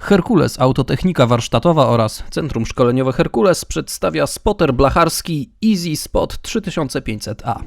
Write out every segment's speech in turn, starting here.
Herkules Autotechnika Warsztatowa oraz Centrum Szkoleniowe Herkules przedstawia spotter blacharski Easy Spot 3500A.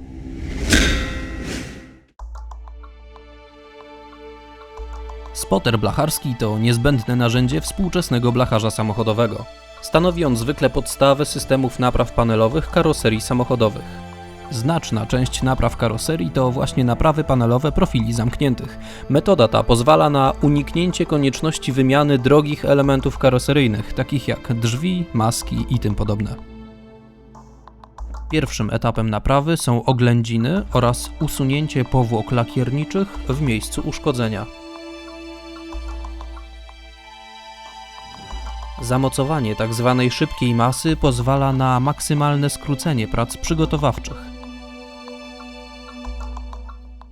Spotter blacharski to niezbędne narzędzie współczesnego blacharza samochodowego. Stanowi on zwykle podstawę systemów napraw panelowych karoserii samochodowych. Znaczna część napraw karoserii to właśnie naprawy panelowe profili zamkniętych. Metoda ta pozwala na uniknięcie konieczności wymiany drogich elementów karoseryjnych, takich jak drzwi, maski i tym podobne. Pierwszym etapem naprawy są oględziny oraz usunięcie powłok lakierniczych w miejscu uszkodzenia. Zamocowanie tzw. szybkiej masy pozwala na maksymalne skrócenie prac przygotowawczych.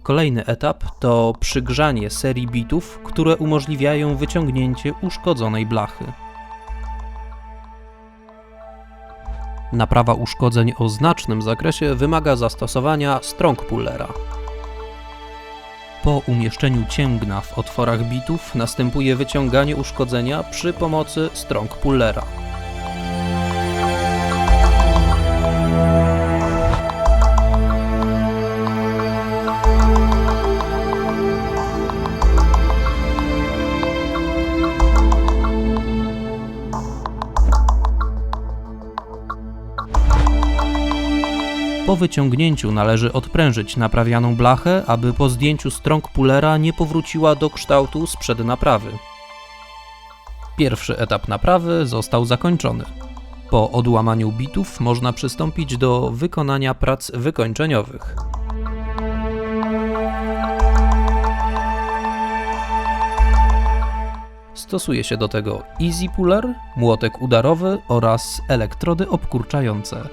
Kolejny etap to przygrzanie serii bitów, które umożliwiają wyciągnięcie uszkodzonej blachy. Naprawa uszkodzeń o znacznym zakresie wymaga zastosowania strong pullera. Po umieszczeniu cięgna w otworach bitów następuje wyciąganie uszkodzenia przy pomocy strong pullera. Po wyciągnięciu należy odprężyć naprawianą blachę, aby po zdjęciu strąg pullera nie powróciła do kształtu sprzed naprawy. Pierwszy etap naprawy został zakończony. Po odłamaniu bitów można przystąpić do wykonania prac wykończeniowych. Stosuje się do tego easy puller, młotek udarowy oraz elektrody obkurczające.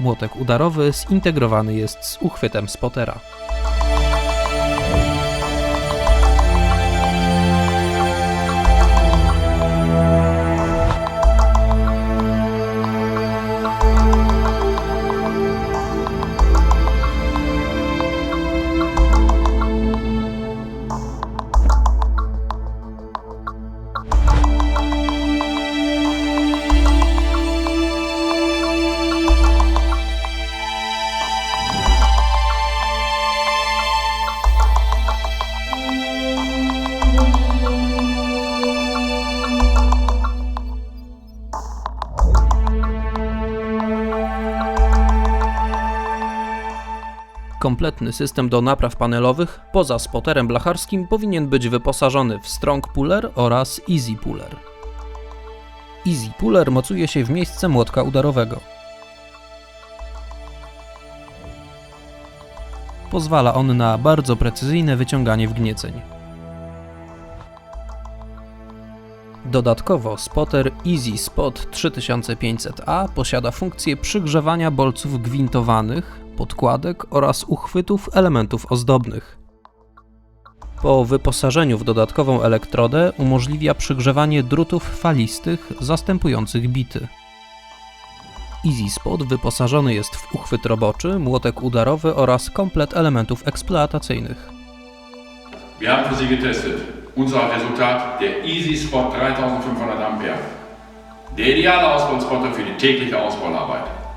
Młotek udarowy zintegrowany jest z uchwytem spotera. Kompletny system do napraw panelowych poza spoterem blacharskim powinien być wyposażony w strong puller oraz easy puller. Easy puller mocuje się w miejsce młotka udarowego. Pozwala on na bardzo precyzyjne wyciąganie wgnieceń. Dodatkowo spotter Easy Spot 3500A posiada funkcję przygrzewania bolców gwintowanych, podkładek oraz uchwytów elementów ozdobnych. Po wyposażeniu w dodatkową elektrodę umożliwia przygrzewanie drutów falistych zastępujących bity. Easy Spot wyposażony jest w uchwyt roboczy, młotek udarowy oraz komplet elementów eksploatacyjnych. Wir haben für Sie getestet. Unser Resultat, der Easy Spot 3500 Ampere. Der ideale Ausbauspotter für die tägliche Ausbauarbeit.